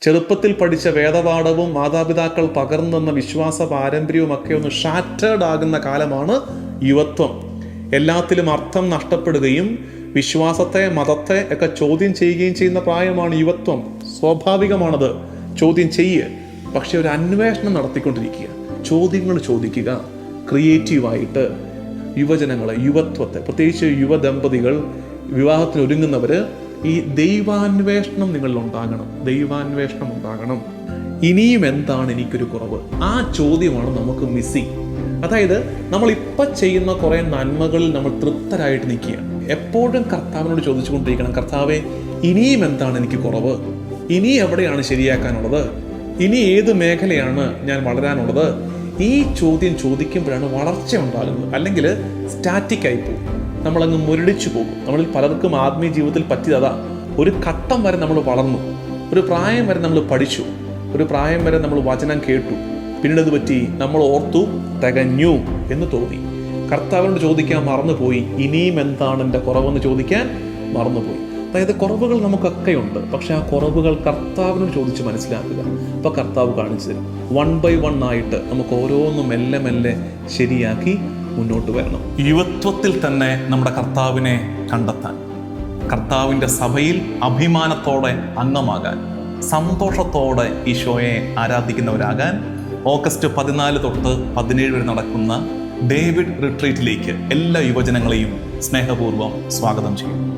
ചെറുപ്പത്തിൽ പഠിച്ച വേദപാഠവും മാതാപിതാക്കൾ പകർന്നു തന്ന വിശ്വാസ പാരമ്പര്യവും ഒക്കെ ഒന്ന് ഷാറ്റേഡ് ആകുന്ന കാലമാണ് യുവത്വം. എല്ലാത്തിലും അർത്ഥം നഷ്ടപ്പെടുകയും വിശ്വാസത്തെ മതത്തെ ഒക്കെ ചോദ്യം ചെയ്യുകയും ചെയ്യുന്ന പ്രായമാണ് യുവത്വം. സ്വാഭാവികമാണത്. ചോദ്യം ചെയ്യുക പക്ഷെ ഒരു അന്വേഷണം നടത്തിക്കൊണ്ടിരിക്കുക. ചോദ്യങ്ങൾ ചോദിക്കുക. ക്രിയേറ്റീവായിട്ട് യുവജനങ്ങളെ യുവത്വത്തെ പ്രത്യേകിച്ച് യുവദമ്പതികൾ വിവാഹത്തിന് ഒരുങ്ങുന്നവർ ഈ ദൈവാന്വേഷണം നിങ്ങളിൽ ഉണ്ടാകണം ദൈവാന്വേഷണം ഉണ്ടാകണം. ഇനിയും എന്താണ് എനിക്കൊരു കുറവ്? ആ ചോദ്യമാണ് നമുക്ക് മിസ്സിങ് അതായത് നമ്മൾ ഇപ്പം ചെയ്യുന്ന കുറേ നന്മകളിൽ നമ്മൾ തൃപ്തരായിട്ട് നിൽക്കുക എപ്പോഴും കർത്താവിനോട് ചോദിച്ചുകൊണ്ടിരിക്കണം കർത്താവെ ഇനിയും എന്താണ് എനിക്ക് കുറവ്? ഇനി എവിടെയാണ് ശരിയാക്കാനുള്ളത്? ഇനി ഏത് മേഖലയാണ് ഞാൻ വളരാനുള്ളത്? ഈ ചോദ്യം ചോദിക്കുമ്പോഴാണ് വളർച്ച ഉണ്ടാകുന്നത്. അല്ലെങ്കിൽ സ്റ്റാറ്റിക് ആയി പോകും നമ്മളങ്ങ് മുരടിച്ചു പോകും. നമ്മളിൽ പലർക്കും ആത്മീയ ജീവിതത്തിൽ പറ്റിയത് അതാ. ഒരു ഘട്ടം വരെ നമ്മൾ വളർന്നു. ഒരു പ്രായം വരെ നമ്മൾ പഠിച്ചു. ഒരു പ്രായം വരെ നമ്മൾ വചനം കേട്ടു. പിന്നീട് അത് പറ്റി നമ്മൾ ഓർത്തു തികഞ്ഞു എന്ന് തോന്നി. കർത്താവിനോട് ചോദിക്കാൻ മറന്നുപോയി. ഇനിയും എന്താണ് എന്റെ കുറവെന്ന് ചോദിക്കാൻ മറന്നുപോയി. അതായത് കുറവുകൾ നമുക്കൊക്കെ ഉണ്ട്. പക്ഷെ ആ കുറവുകൾ കർത്താവിനോട് ചോദിച്ച് മനസ്സിലാക്കുക. അപ്പോൾ കർത്താവ് കാണിച്ചു തരും. വൺ ബൈ വൺ ആയിട്ട് നമുക്ക് ഓരോന്നും മെല്ലെ മെല്ലെ ശരിയാക്കി മുന്നോട്ട് വരണം. യുവത്വത്തിൽ തന്നെ നമ്മുടെ കർത്താവിനെ കണ്ടെത്താൻ കർത്താവിന്റെ സഭയിൽ അഭിമാനത്തോടെ അംഗമാകാൻ സന്തോഷത്തോടെ ഈശോയെ ആരാധിക്കുന്നവരാകാൻ ഓഗസ്റ്റ് പതിനാല് തൊട്ട് പതിനേഴ് വരെ നടക്കുന്ന ഡേവിഡ് റിട്രീറ്റിലേക്ക് എല്ലാ യുവജനങ്ങളെയും സ്നേഹപൂർവം സ്വാഗതം ചെയ്യുന്നു.